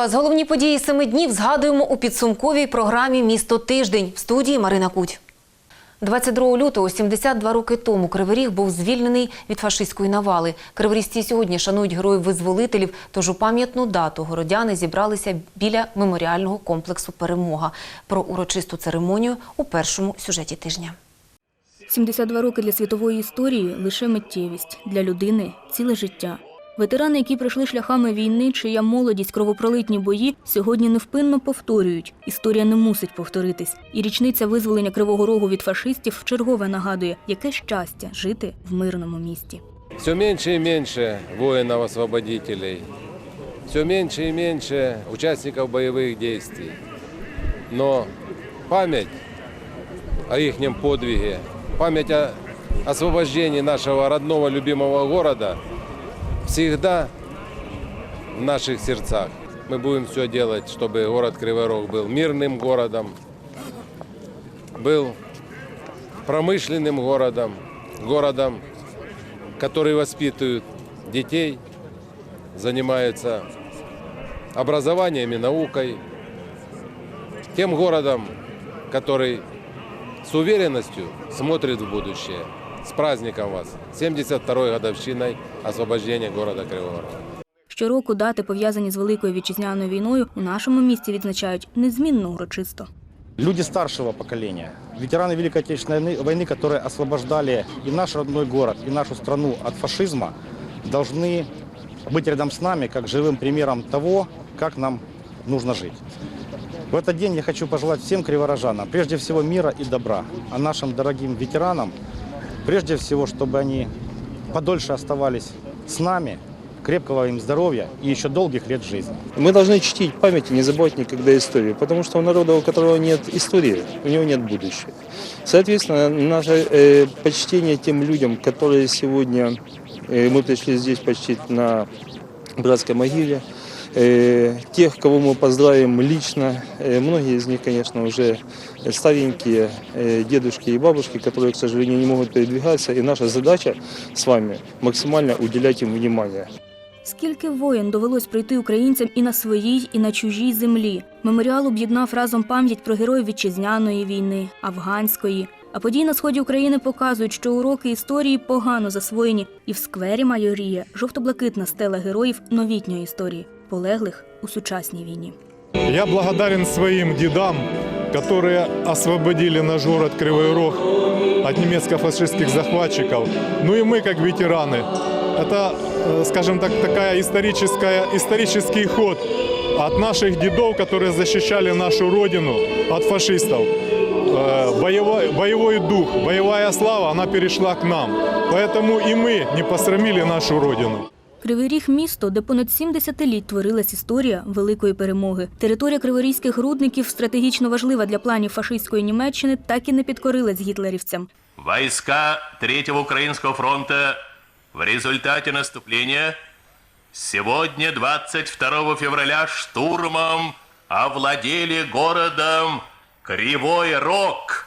вас! Головні події семи днів згадуємо у підсумковій програмі Місто тиждень в студії Марина Куть. 22 лютого, 72 роки тому, Кривий Ріг був звільнений від фашистської навали. Криворізці сьогодні шанують героїв-визволителів, тож у пам'ятну дату городяни зібралися біля меморіального комплексу «Перемога». Про урочисту церемонію у першому сюжеті тижня. 72 роки для світової історії лише миттєвість, для людини ціле життя. Ветерани, які пройшли шляхами війни, чия молодість, кровопролитні бої, сьогодні невпинно повторюють. Історія не мусить повторитись. І річниця визволення Кривого Рогу від фашистів вчергове нагадує, яке щастя жити в мирному місті. Все меньше и меньше воинов-освободителей, все меньше и меньше участников боевых действий. Но память о их подвиге, память о освобождении нашего родного любимого города всегда в наших сердцах. Мы будем все делать, чтобы город Кривой Рог был мирным городом, был промышленным городом, городом, который воспитывают детей, занимаются образованием и наукой, тем городом, который с уверенностью смотрит в будущее. С праздником вас! 72-й годовщиной освобождения города Кривого Рога. Щороку дати, пов'язані з Великою вітчизняною війною, у нашому місті відзначають незмінно урочисто. Люди старшего поколения, ветераны Великой Отечественной войны- войны, которые освобождали и наш родной город, и нашу страну от фашизма, должны быть рядом с нами как живым примером того, как нам нужно жить. В этот день я хочу пожелать всем криворожанам, прежде всего мира и добра, а нашим дорогим ветеранам, прежде всего, чтобы они подольше оставались с нами, крепкого им здоровья и еще долгих лет жизни. Мы должны чтить память и не забывать никогда историю, потому что у народа, у которого нет истории, у него нет будущего. Соответственно, наше э, почтение тем людям, которые сегодня э, мы пришли здесь почтить на братской могиле, э, тех, кого мы поздравим лично, э, многие из них, конечно, уже старенькие э, дедушки и бабушки, которые, к сожалению, не могут передвигаться, и наша задача с вами максимально уделять им внимание. Скільки воїн довелось пройти українцям і на своїй, і на чужій землі. Меморіал об'єднав разом пам'ять про героїв вітчизняної війни, афганської. А події на сході України показують, що уроки історії погано засвоєні, і в сквері майоріє жовто-блакитна стела героїв новітньої історії, полеглих у сучасній війні. Я благодарен своим дедам, которые освободили наш город Кривой Рог от немецко-фашистских захватчиков. Ну и мы, как ветераны, это, э, скажем так, такая историческая, исторический ход от наших дедов, которые защищали нашу родину от фашистов. Э, Боевой, боевой дух, боевая слава, она перешла к нам. Поэтому и мы не посрамили нашу родину. Кривий Ріг – місто, де понад сім десятиліть творилась історія великої перемоги. Територія криворізьких рудників стратегічно важлива для планів фашистської Німеччини, так і не підкорилась гітлерівцям. Войска Третьего Украинского фронта в результате наступления сегодня, 22 февраля, штурмом овладели городом Кривой Рог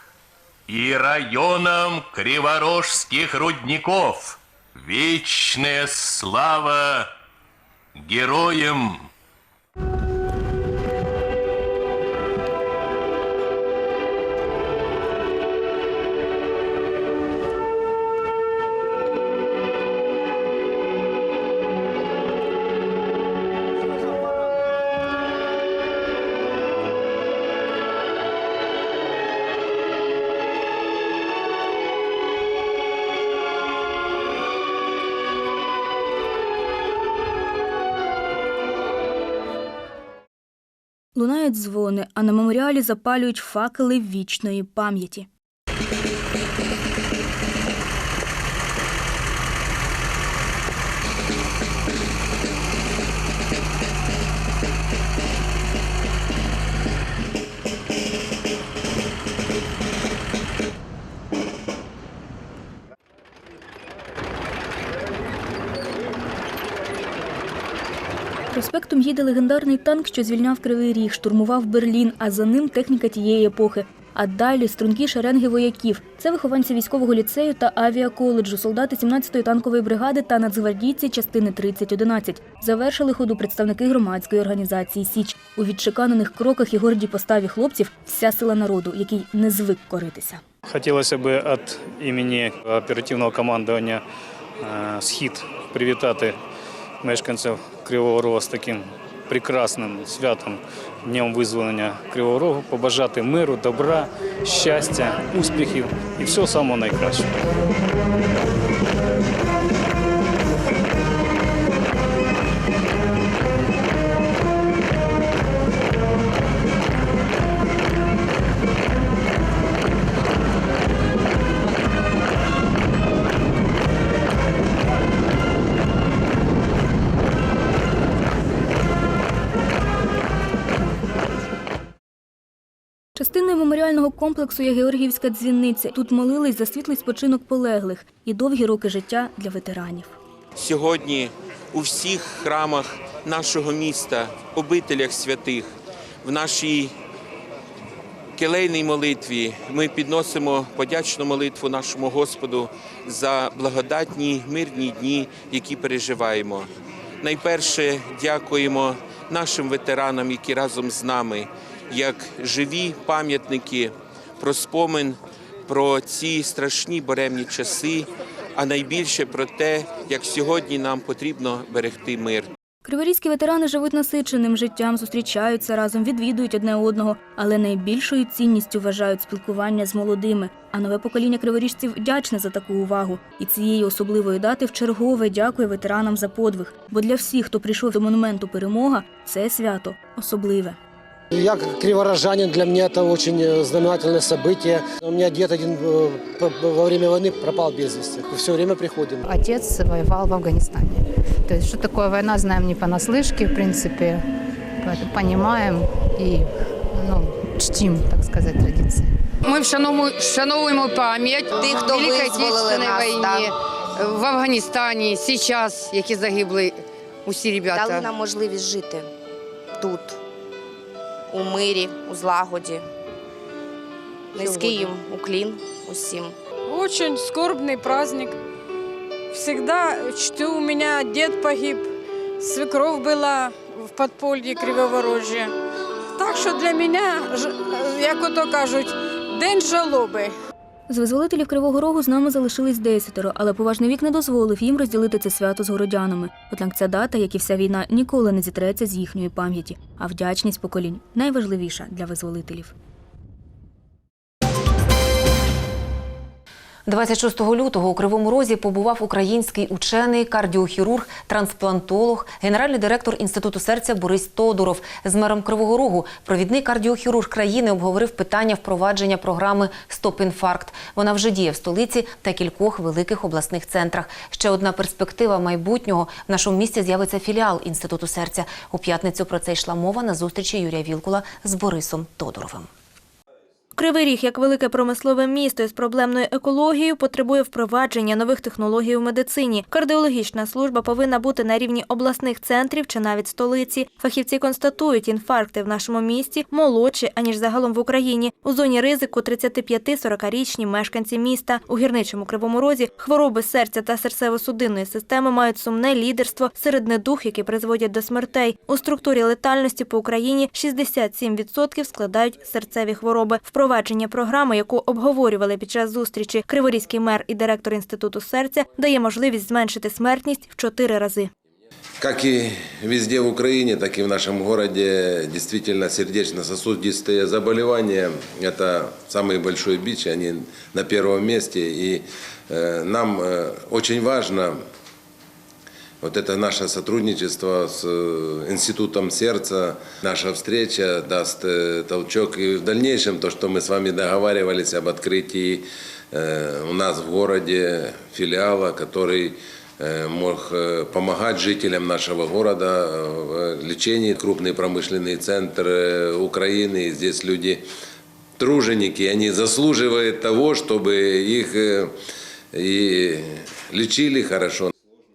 и районом Криворожских рудников. Вечная слава героям! Лунають дзвони, а на меморіалі запалюють факели вічної пам'яті. Їде легендарний танк, що звільняв Кривий Ріг, штурмував Берлін, а за ним техніка тієї епохи. а далі стрункі шеренги вояків. Це вихованці військового ліцею та авіаколеджу, солдати 17-ї танкової бригади та нацгвардійці частини 3011. Завершили ходу представники громадської організації Січ. У відчеканених кроках і гордій поставі хлопців вся сила народу, який не звик коритися. Хотілося б від імені оперативного командування е, «Схід» привітати мешканців Кривого Рогу з таким прекрасним святом Днем визволення Кривого Рогу, побажати миру, добра, щастя, успіхів і всього самого найкращого. Комплексу є Георгіївська дзвіниця. Тут молились за світлий спочинок полеглих і довгі роки життя для ветеранів. сьогодні у всіх храмах нашого міста, обителях святих, в нашій келейній молитві ми підносимо подячну молитву нашому Господу за благодатні мирні дні, які переживаємо. Найперше дякуємо нашим ветеранам, які разом з нами, як живі пам'ятники про спомин про ці страшні буремні часи, а найбільше про те, як сьогодні нам потрібно берегти мир. Криворізькі ветерани живуть насиченим життям, зустрічаються разом, відвідують одне одного, але найбільшою цінністю вважають спілкування з молодими. А нове покоління криворіжців вдячне за таку увагу. І цієї особливої дати вчергове дякує ветеранам за подвиг. Бо для всіх, хто прийшов до монументу перемога, це свято особливе. Я как криворожанин, для меня это очень э, знаменательное событие. У меня дед один э, п- во время войны пропал без вести. Все время приходим. Отец воевал в Афганистане. То есть, что такое война, знаем не понаслышке, в принципе, поэтому понимаем и ну, чтим, так сказать, традиции. Ми вшановуємо, вшановуємо пам'ять Тих, хто Великої визволили Отечественної нас, війні в Афганістані, зараз, які загибли усі ребята. дали нам можливість жити тут, у мирі, у злагоді. Низький їм уклін усім. Очень скорбний праздник. Всегда чту, у меня дед погиб, свекров была в подполье Кривоворожья. Так що для мене, як ото кажуть, день жалоби. З визволителів Кривого Рогу з нами залишились десятеро, але поважний вік не дозволив їм розділити це свято з городянами. Однак ця дата, як і вся війна, ніколи не зітреться з їхньої пам'яті. А вдячність поколінь найважливіша для визволителів. 26 лютого у Кривому Розі побував український учений, кардіохірург, трансплантолог, генеральний директор Інституту серця Борис Тодуров. З мером Кривого Рогу провідний кардіохірург країни обговорив питання впровадження програми «Стоп-інфаркт». Вона вже діє в столиці та кількох великих обласних центрах. Ще одна перспектива майбутнього в нашому місті з'явиться філіал Інституту серця. У п'ятницю про це йшла мова на зустрічі Юрія Вілкула з Борисом Тодуровим. Кривий Ріг, як велике промислове місто із проблемною екологією, потребує впровадження нових технологій у медицині. Кардіологічна служба повинна бути на рівні обласних центрів чи навіть столиці. Фахівці констатують, інфаркти в нашому місті молодші, аніж загалом в Україні. У зоні ризику 35-40-річні мешканці міста. У гірничому Кривому Розі хвороби серця та серцево-судинної системи мають сумне лідерство серед недух, які призводять до смертей. У структурі летальності по Україні 67% складають серцеві хвороби. Впровадження програми, яку обговорювали під час зустрічі Криворізький мер і директор інституту серця, дає можливість зменшити смертність в чотири рази. Как и везде в Украине, так и в нашем городе действительно сердечно-сосудистые заболевания – это самый большой бич, они на первом месте. И э, нам э, очень важно вот это наше сотрудничество с э, Институтом сердца, наша встреча даст э, толчок и в дальнейшем то, что мы с вами договаривались об открытии э, у нас в городе филиала, который мог помогать жителям нашего города в лечении. Крупный промышленный центр Украины. Здесь люди труженики, они заслуживают того, чтобы их и лечили хорошо.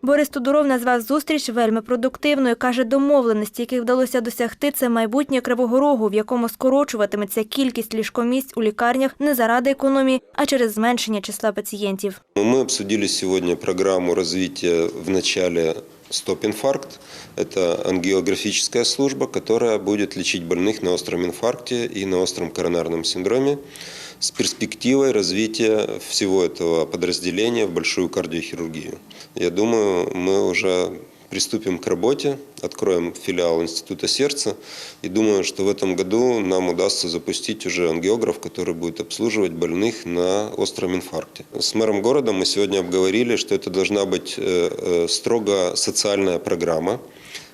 Борис Тодуров назвав зустріч вельми продуктивною. Каже, домовленості, яких вдалося досягти, це майбутнє Кривого Рогу, в якому скорочуватиметься кількість ліжкомісць у лікарнях не заради економії, а через зменшення числа пацієнтів. Мы обсудили сегодня программу развития в начале «Стоп-инфаркт». Это ангиографическая служба, которая будет лечить больных на остром инфаркте и на остром коронарном синдроме С перспективой развития всего этого подразделения в большую кардиохирургию. Я думаю, мы уже приступим к работе, откроем филиал Института сердца и думаю, что в этом году нам удастся запустить уже ангиограф, который будет обслуживать больных на остром инфаркте. С мэром города мы сегодня обговорили, что это должна быть э, э, строго социальная программа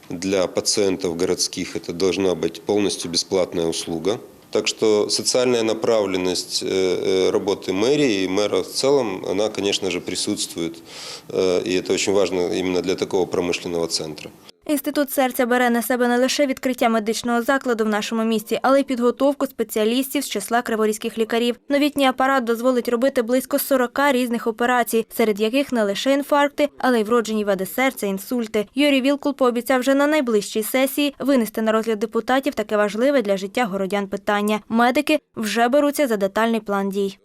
для пациентов городских. Это должна быть полностью бесплатная услуга. Так что социальная направленность э, э, работы мэрии и мэра в целом, она, конечно же, присутствует. Э, И это очень важно именно для такого промышленного центра. Інститут серця бере на себе не лише відкриття медичного закладу в нашому місті, але й підготовку спеціалістів з числа криворізьких лікарів. Новітній апарат дозволить робити близько 40 різних операцій, серед яких не лише інфаркти, але й вроджені вади серця, інсульти. Юрій Вілкул пообіцяв вже на найближчій сесії винести на розгляд депутатів таке важливе для життя городян питання. Медики вже беруться за детальний план дій.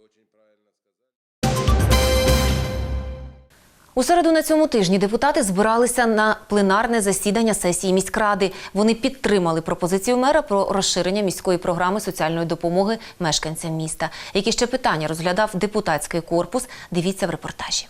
У середу на цьому тижні депутати збиралися на пленарне засідання сесії міськради. Вони підтримали пропозицію мера про розширення міської програми соціальної допомоги мешканцям міста. Які ще питання розглядав депутатський корпус? Дивіться в репортажі.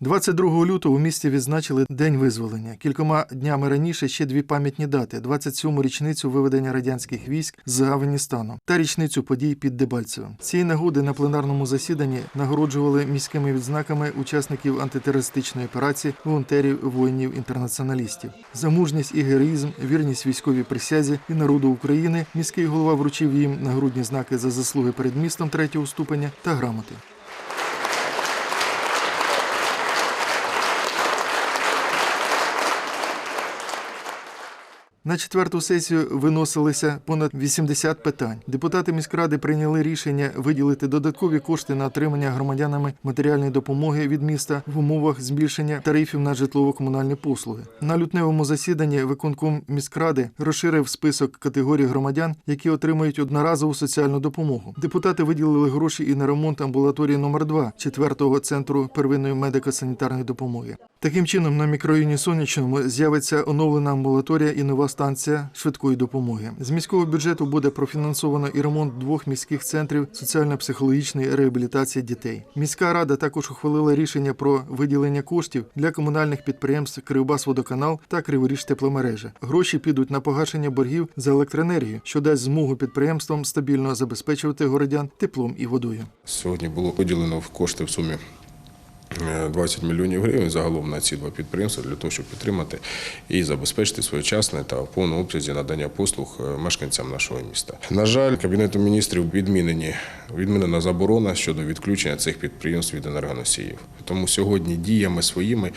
22 лютого у місті відзначили День визволення. Кількома днями раніше ще дві пам'ятні дати: 27-му річницю виведення радянських військ з Афганістану та річницю подій під Дебальцевим. Цієї нагоди на пленарному засіданні нагороджували міськими відзнаками учасників антитерористичної операції, волонтерів, воїнів, інтернаціоналістів. За мужність і героїзм, вірність військовій присязі і народу України. Міський голова вручив їм нагрудні знаки за заслуги перед містом третього ступеня та грамоти. На четверту сесію виносилися понад 80 питань. Депутати міськради прийняли рішення виділити додаткові кошти на отримання громадянами матеріальної допомоги від міста в умовах збільшення тарифів на житлово-комунальні послуги. На лютневому засіданні виконком міськради розширив список категорій громадян, які отримують одноразову соціальну допомогу. Депутати виділили гроші і на ремонт амбулаторії номер 2 четвертого центру первинної медико-санітарної допомоги. Таким чином, на мікрорайоні Сонячному з'явиться оновлена амбулаторія і нова станція швидкої допомоги. З міського бюджету буде профінансовано і ремонт двох міських центрів соціально-психологічної реабілітації дітей. Міська рада також ухвалила рішення про виділення коштів для комунальних підприємств Кривбасводоканал та Криворіж тепломережа. Гроші підуть на погашення боргів за електроенергію, що дасть змогу підприємствам стабільно забезпечувати городян теплом і водою. Сьогодні було виділено в кошти в сумі 20 мільйонів гривень загалом на ці два підприємства для того, щоб підтримати і забезпечити своєчасне та в повному обсязі надання послуг е, мешканцям нашого міста. На жаль, кабінетом міністрів відмінені відмінена заборона щодо відключення цих підприємств від енергоносіїв. Тому сьогодні діями своїми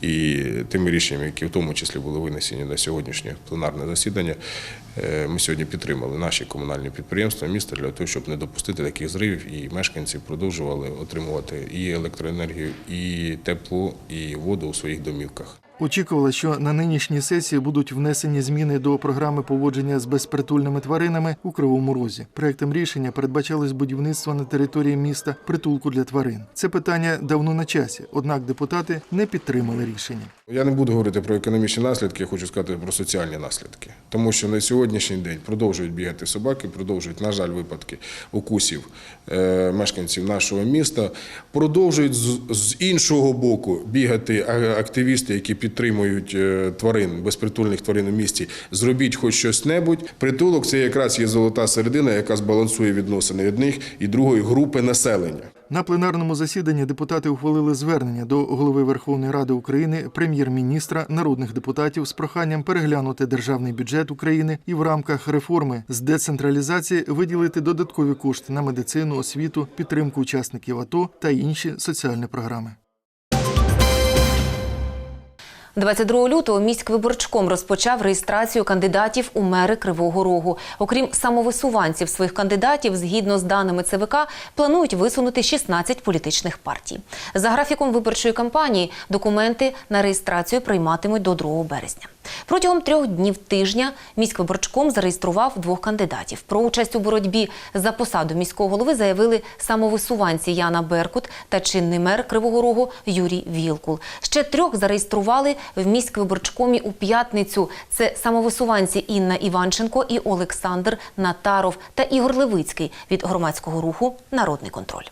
і тими рішеннями, які в тому числі були винесені на сьогоднішнє пленарне засідання, е, ми сьогодні підтримали наші комунальні підприємства міста для того, щоб не допустити таких зривів, і мешканці продовжували отримувати і електроенергію, і тепло, і воду у своїх домівках. Очікували, що на нинішній сесії будуть внесені зміни до програми поводження з безпритульними тваринами у Кривому Розі. Проектом рішення передбачалось будівництво на території міста притулку для тварин. Це питання давно на часі, однак депутати не підтримали рішення. Я не буду говорити про економічні наслідки, я хочу сказати про соціальні наслідки. Тому що на сьогоднішній день продовжують бігати собаки, продовжують, на жаль, випадки укусів е, мешканців нашого міста. Продовжують з, іншого боку бігати активісти, які підтримують е, тварин, безпритульних тварин у місті. Зробіть хоч щось небудь. Притулок це якраз є золота середина, яка збалансує відносини одних і другої групи населення. На пленарному засіданні депутати ухвалили звернення до голови Верховної Ради України, прем'єр-міністра, народних депутатів з проханням переглянути державний бюджет України і в рамках реформи з децентралізації виділити додаткові кошти на медицину, освіту, підтримку учасників АТО та інші соціальні програми. 22 лютого міськвиборчком розпочав реєстрацію кандидатів у мери Кривого Рогу. Окрім самовисуванців своїх кандидатів, згідно з даними ЦВК, планують висунути 16 політичних партій. За графіком виборчої кампанії документи на реєстрацію прийматимуть до 2 березня. Протягом трьох днів тижня міськвиборчком зареєстрував двох кандидатів. Про участь у боротьбі за посаду міського голови заявили самовисуванці Яна Беркут та чинний мер Кривого Рогу Юрій Вілкул. Ще трьох зареєстрували в міськвиборчкомі у п'ятницю. Це самовисуванці Інна Іванченко і Олександр Натаров та Ігор Левицький від громадського руху Народний контроль.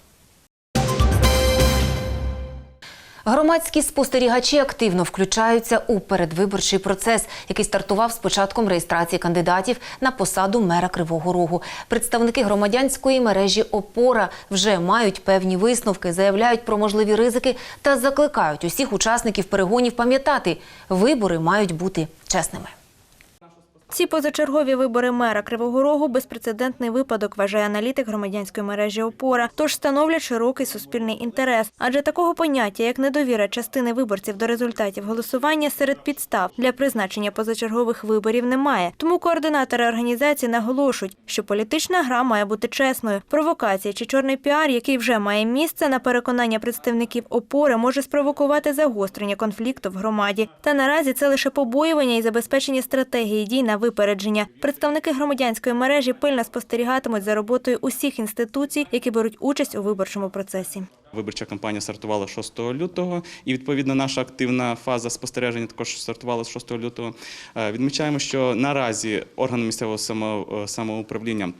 Громадські спостерігачі активно включаються у передвиборчий процес, який стартував з початком реєстрації кандидатів на посаду мера Кривого Рогу. Представники громадянської мережі Опора вже мають певні висновки, заявляють про можливі ризики та закликають усіх учасників перегонів пам'ятати, вибори мають бути чесними. Ці позачергові вибори мера Кривого Рогу безпрецедентний випадок, вважає аналітик громадянської мережі Опора, тож становлять широкий суспільний інтерес. Адже такого поняття, як недовіра частини виборців до результатів голосування серед підстав для призначення позачергових виборів немає. Тому координатори організації наголошують, що політична гра має бути чесною. Провокація чи чорний піар, який вже має місце на переконання представників опори, може спровокувати загострення конфлікту в громаді. Та наразі це лише побоювання і забезпечення стратегії дій на випередження. Представники громадянської мережі пильно спостерігатимуть за роботою усіх інституцій, які беруть участь у виборчому процесі. Виборча кампанія стартувала 6 лютого, і відповідно наша активна фаза спостереження також стартувала з 6 лютого. Е, Відмічаємо, що наразі органи місцевого е, самоуправління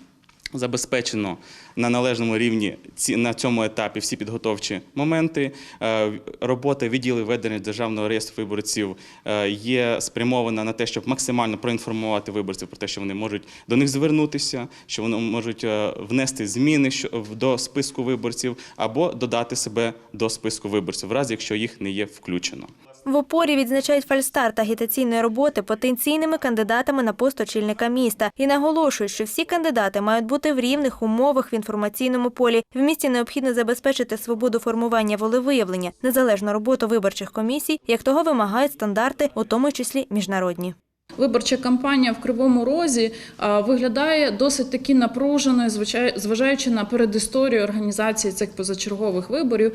забезпечено на належному рівні на цьому етапі всі підготовчі моменти. Е, Робота відділу ведення державного реєстру виборців е, є спрямована на те, щоб максимально проінформувати виборців про те, що вони можуть до них звернутися, що вони можуть е, внести зміни до списку виборців або додати себе до списку виборців, в разі якщо їх не є включено. В опорі відзначають фальстарт агітаційної роботи потенційними кандидатами на пост очільника міста і наголошують, що всі кандидати мають бути в рівних умовах в інформаційному полі. В місті необхідно забезпечити свободу формування волевиявлення, незалежну роботу виборчих комісій, як того вимагають стандарти, у тому числі міжнародні. Виборча кампанія в Кривому Розі виглядає досить таки напруженою, зважаючи на передісторію організації цих позачергових виборів.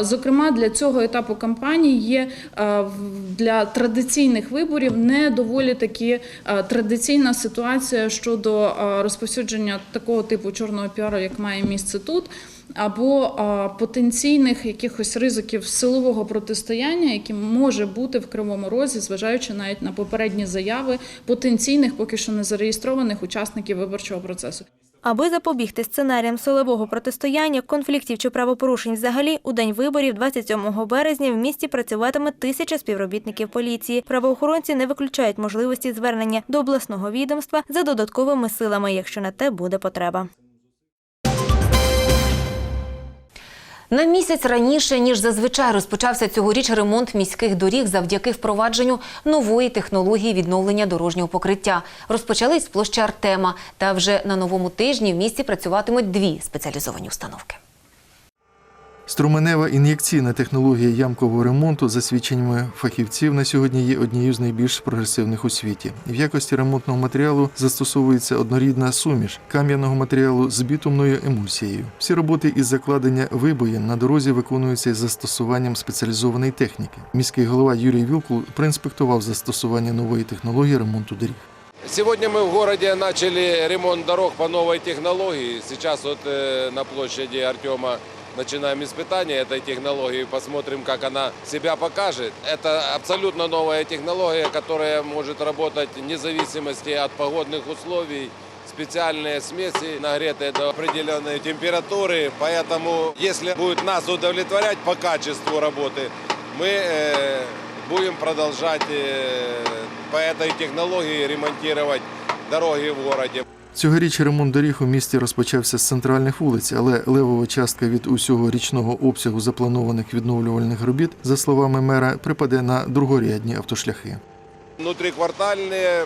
Зокрема, для цього етапу кампанії є для традиційних виборів не доволі таки традиційна ситуація щодо розповсюдження такого типу чорного піару, як має місце тут. Або потенційних якихось ризиків силового протистояння, які може бути в Кривому Розі, зважаючи навіть на попередні заяви потенційних, поки що не зареєстрованих учасників виборчого процесу. Аби запобігти сценаріям силового протистояння, конфліктів чи правопорушень взагалі, у день виборів 27 березня в місті працюватиме тисяча співробітників поліції. Правоохоронці не виключають можливості звернення до обласного відомства за додатковими силами, якщо на те буде потреба. На місяць раніше, ніж зазвичай розпочався цьогоріч ремонт міських доріг завдяки впровадженню нової технології відновлення дорожнього покриття. Розпочались з площі Артема. Та вже на новому тижні в місті працюватимуть дві спеціалізовані установки. Струменева ін'єкційна технологія ямкового ремонту, за свідченнями фахівців, на сьогодні є однією з найбільш прогресивних у світі. В якості ремонтного матеріалу застосовується однорідна суміш кам'яного матеріалу з бітумною емульсією. Всі роботи із закладення вибоїн на дорозі виконуються із застосуванням спеціалізованої техніки. Міський голова Юрій Вілкул проінспектував застосування нової технології ремонту доріг. Сегодня мы в городе начали ремонт дорог по новой технологии. Сейчас вот э, на площади Артема начинаем испытание этой технологии. Посмотрим, как она себя покажет. Это абсолютно новая технология, которая может работать вне зависимости от погодных условий. Специальные смеси, нагретые до определенной температуры. Поэтому, если будет нас удовлетворять по качеству работы, мы э, будем продолжать э, по этой технологии ремонтировать дороги в городе. Цьогоріч ремонт доріг у місті розпочався з центральних вулиць, але левова частка від усього річного обсягу запланованих відновлювальних робіт, за словами мера, припаде на другорядні автошляхи. Внутриквартальные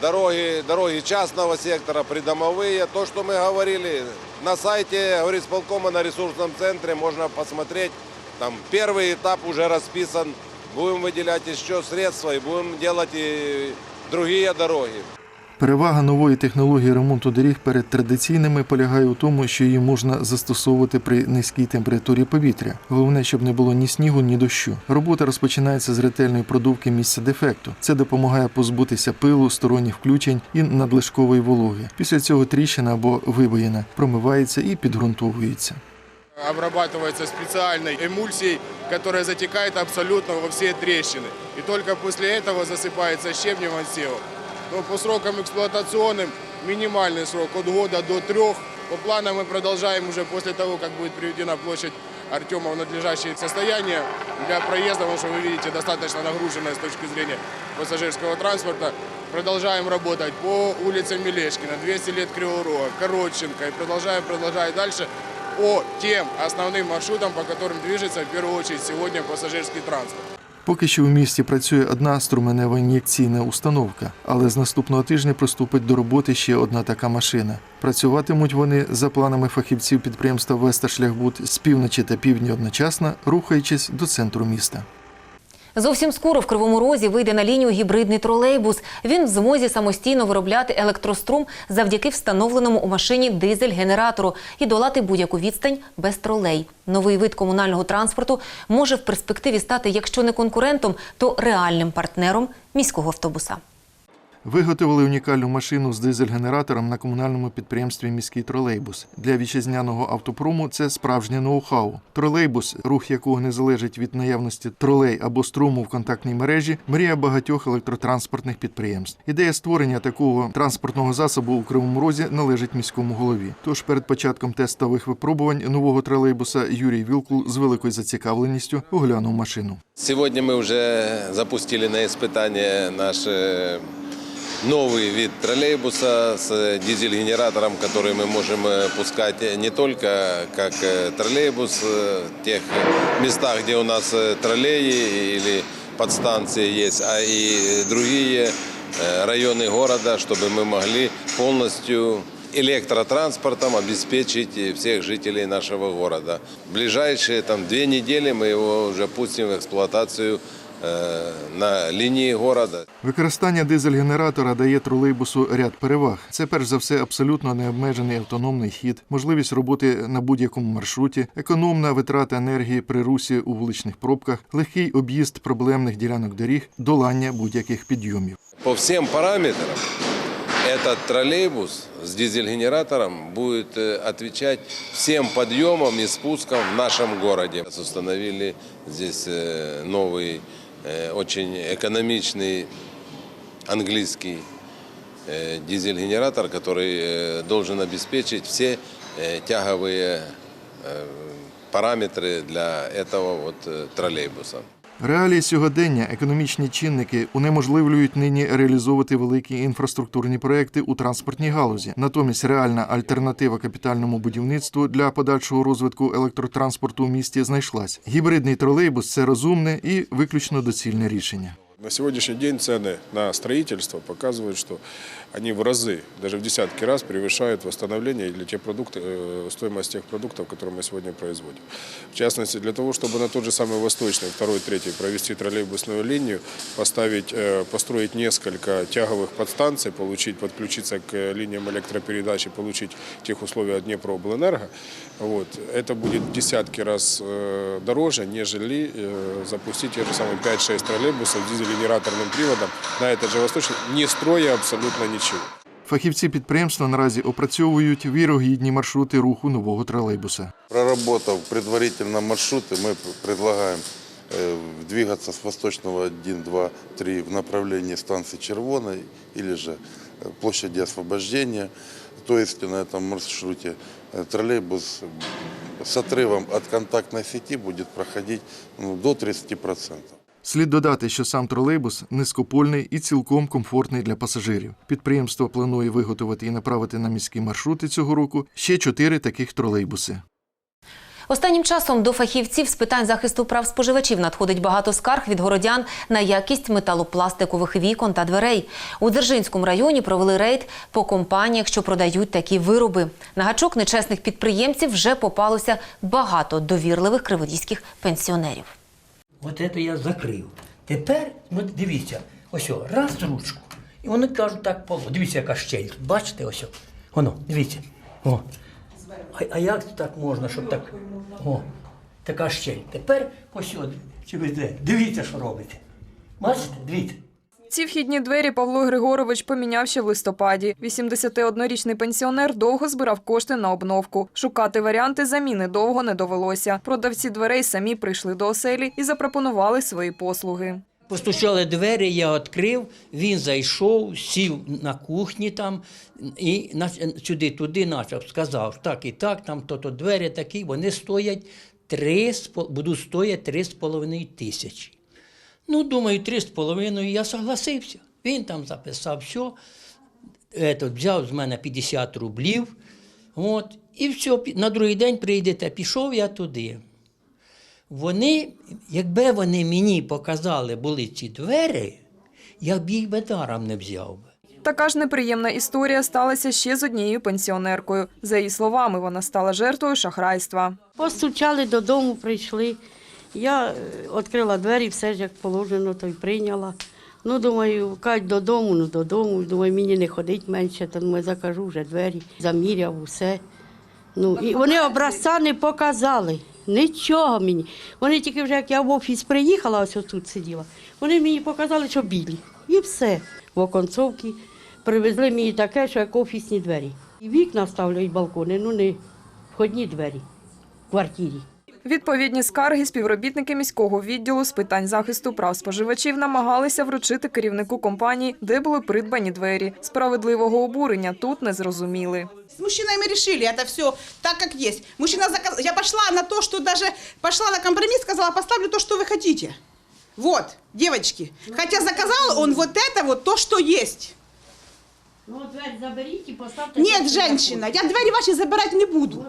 дороги, дороги частного сектора, придомовые. То, что мы говорили на сайте горисполкома на ресурсном центре, можно посмотреть. Там первый этап уже расписан будем выделять еще средства и будем делать и другие дороги. Перевага нової технології ремонту доріг перед традиційними полягає у тому, що її можна застосовувати при низькій температурі повітря. Головне, щоб не було ні снігу, ні дощу. Робота розпочинається з ретельної продувки місця дефекту. Це допомагає позбутися пилу, сторонніх включень і надлишкової вологи. Після цього тріщина або вибоїна промивається і підґрунтовується. обрабатывается специальной эмульсией, которая затекает абсолютно во все трещины. И только после этого засыпается щебнем отсевом. Но по срокам эксплуатационным минимальный срок от года до трех. По планам мы продолжаем уже после того, как будет приведена площадь Артема в надлежащее состояние для проезда, потому что вы видите, достаточно нагруженная с точки зрения пассажирского транспорта. Продолжаем работать по улице Мелешкина, 200 лет Кривого Рога, Коротченко и продолжаем, продолжать дальше по тем основным маршрутам, по которым движется в первую очередь сегодня пассажирский транспорт. Поки що у місті працює одна струменева ін'єкційна установка, але з наступного тижня приступить до роботи ще одна така машина. Працюватимуть вони за планами фахівців підприємства Веста Шляхбут з півночі та півдня одночасно, рухаючись до центру міста. Зовсім скоро в Кривому Розі вийде на лінію гібридний тролейбус. Він в змозі самостійно виробляти електрострум завдяки встановленому у машині дизель-генератору і долати будь-яку відстань без тролей. Новий вид комунального транспорту може в перспективі стати, якщо не конкурентом, то реальним партнером міського автобуса. Виготовили унікальну машину з дизель-генератором на комунальному підприємстві Міський тролейбус. Для вітчизняного автопрому це справжнє ноу-хау. Тролейбус, рух якого не залежить від наявності тролей або струму в контактній мережі, мрія багатьох електротранспортних підприємств. Ідея створення такого транспортного засобу у Кривому Розі належить міському голові. Тож перед початком тестових випробувань нового тролейбуса Юрій Вілкул з великою зацікавленістю оглянув машину. Сегодня мы уже запустили на испытание наш э, новый вид троллейбуса с дизель-генератором, который мы можем э, пускать не только как э, троллейбус э, в тех местах, где у нас э, троллеи или подстанции есть, а и другие э, районы города, чтобы мы могли полностью электротранспортом обеспечить э, всех жителей нашего города. В ближайшие там, две недели мы его уже пустим в эксплуатацию э, на линии города. Використання дизель-генератора дає тролейбусу ряд переваг. Це перш за все абсолютно необмежений автономний хід, можливість роботи на будь-якому маршруті, економна витрата енергії при русі у вуличних пробках, легкий об'їзд проблемних ділянок доріг, долання будь-яких підйомів. По всем параметрам этот троллейбус с дизель-генератором будет э, отвечать всем подъемам и спускам в нашем городе. Установили здесь э, новый, э, очень экономичный английский э, дизель-генератор, который э, должен обеспечить все э, тяговые э, параметры для этого вот э, троллейбуса. Реалії сьогодення, економічні чинники унеможливлюють нині реалізовувати великі інфраструктурні проекти у транспортній галузі. Натомість реальна альтернатива капітальному будівництву для подальшого розвитку електротранспорту у місті знайшлась. Гібридний тролейбус це розумне і виключно доцільне рішення. На сегодняшний день цены на строительство показывают, что они в разы, даже в десятки раз превышают восстановление или те продукты, э, стоимость тех продуктов, которые мы сегодня производим. В частности, для того, чтобы на тот же самый восточный, второй, третий провести троллейбусную линию, поставить, э, построить несколько тяговых подстанций, получить, подключиться к линиям электропередачи, получить тех условия от Днепрооблэнерго, вот, это будет в десятки раз э, дороже, нежели запустить те же самые 5-6 троллейбусов дизель-генераторным приводом на этот же восточный, не строя абсолютно ничего. Фахівці підприємства наразі опрацьовують вірогідні маршрути руху нового тролейбуса. Проработав предварительно маршруты, мы предлагаем э, двигаться с восточного 1, 2, 3 в направлении станции Червоной или же э, площади освобождения. То есть на этом маршруте э, троллейбус с отрывом от контактной сети будет проходить ну, до 30%. Слід додати, що сам тролейбус низькопольний і цілком комфортний для пасажирів. Підприємство планує виготовити і направити на міські маршрути цього року ще чотири таких тролейбуси. Останнім часом до фахівців з питань захисту прав споживачів надходить багато скарг від городян на якість металопластикових вікон та дверей. У Дзержинському районі провели рейд по компаніях, що продають такі вироби. На гачок нечесних підприємців вже попалося багато довірливих криворізьких пенсіонерів. От це я закрив. Тепер, ну дивіться, ось раз ручку. І вони кажуть так поло. Дивіться, яка щель. Бачите, ось. Воно, дивіться. О. А, а як так можна, щоб так. О, така щель. Тепер ось? Дивіться, що робите. Бачите? Дивіться. Ці вхідні двері Павло Григорович поміняв ще в листопаді. 81-річний пенсіонер довго збирав кошти на обновку. Шукати варіанти заміни довго не довелося. Продавці дверей самі прийшли до оселі і запропонували свої послуги. Постучали двері, я відкрив, він зайшов, сів на кухні там і на- сюди, туди почав. Сказав, так і так, там то-то двері такі, вони стоять три, будуть стояти три з половиною тисячі. Ну, думаю, три з половиною я согласився. Він там записав все, Этот, взяв з мене 50 рублів, от, і все, на другий день прийдете, пішов я туди. Вони, якби вони мені показали були ці двері, я б їх би даром не взяв би. Така ж неприємна історія сталася ще з однією пенсіонеркою. За її словами, вона стала жертвою шахрайства. Постучали додому, прийшли. Я е, відкрила двері, все ж як положено, то й прийняла. Ну, думаю, кать додому, ну додому. Думаю, мені не ходить менше, то думаю, закажу вже двері, заміряв усе. Ну, і вони образця не показали. Нічого мені. Вони тільки вже, як я в офіс приїхала, ось тут сиділа, вони мені показали, що білі. І все. В оконцовці привезли мені таке, що як офісні двері. І вікна ставлять балкони, ну не входні двері в квартирі. Відповідні скарги співробітники міського відділу з питань захисту прав споживачів намагалися вручити керівнику компанії, де були придбані двері. Справедливого обурення тут не зрозуміли. С мужчинами решили это все так, как есть. Мужчина заказ... Я пошла на то, что даже пошла на компромисс, сказала, поставлю то, что вы хотите. Вот, девочки. Хотя заказал он вот это вот, то, что есть. Ну, двері заберіть і поставте. Нет, женщина, я двери ваши забирать не буду.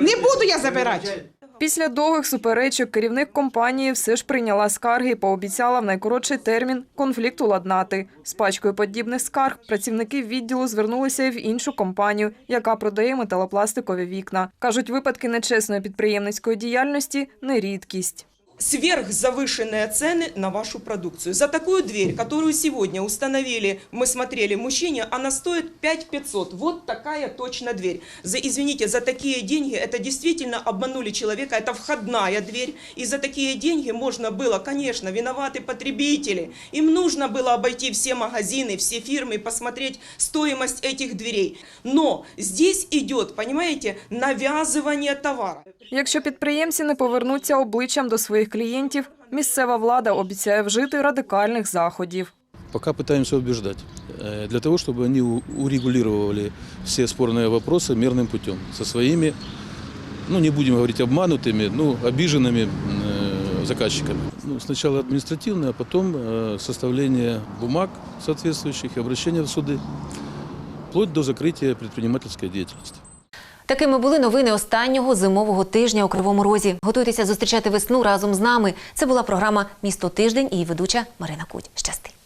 Не буду я забирать. Після довгих суперечок керівник компанії все ж прийняла скарги і пообіцяла в найкоротший термін конфлікт уладнати. З пачкою подібних скарг працівники відділу звернулися в іншу компанію, яка продає металопластикові вікна. Кажуть, випадки нечесної підприємницької діяльності не рідкість сверхзавышенные цены на вашу продукцию. За такую дверь, которую сегодня установили, мы смотрели мужчине, она стоит 5500. Вот такая точно дверь. За, извините, за такие деньги, это действительно обманули человека, это входная дверь. И за такие деньги можно было, конечно, виноваты потребители. Им нужно было обойти все магазины, все фирмы, и посмотреть стоимость этих дверей. Но здесь идет, понимаете, навязывание товара. Якщо підприємці не повернуться обличчям до своїх клієнтів, місцева влада обіцяє вжити радикальних заходів. Пока пытаемся убеждать, э, для того, чтобы они у- урегулировали все спорные вопросы мирным путем со своими, ну не будем говорить обманутыми, ну обиженными э, заказчиками. Ну, сначала административное, а потом э, составление бумаг соответствующих и обращение в суды, вплоть до закрытия предпринимательской деятельности. Такими були новини останнього зимового тижня у Кривому Розі. Готуйтеся зустрічати весну разом з нами. Це була програма Місто тиждень і ведуча Марина Куть. Щасти.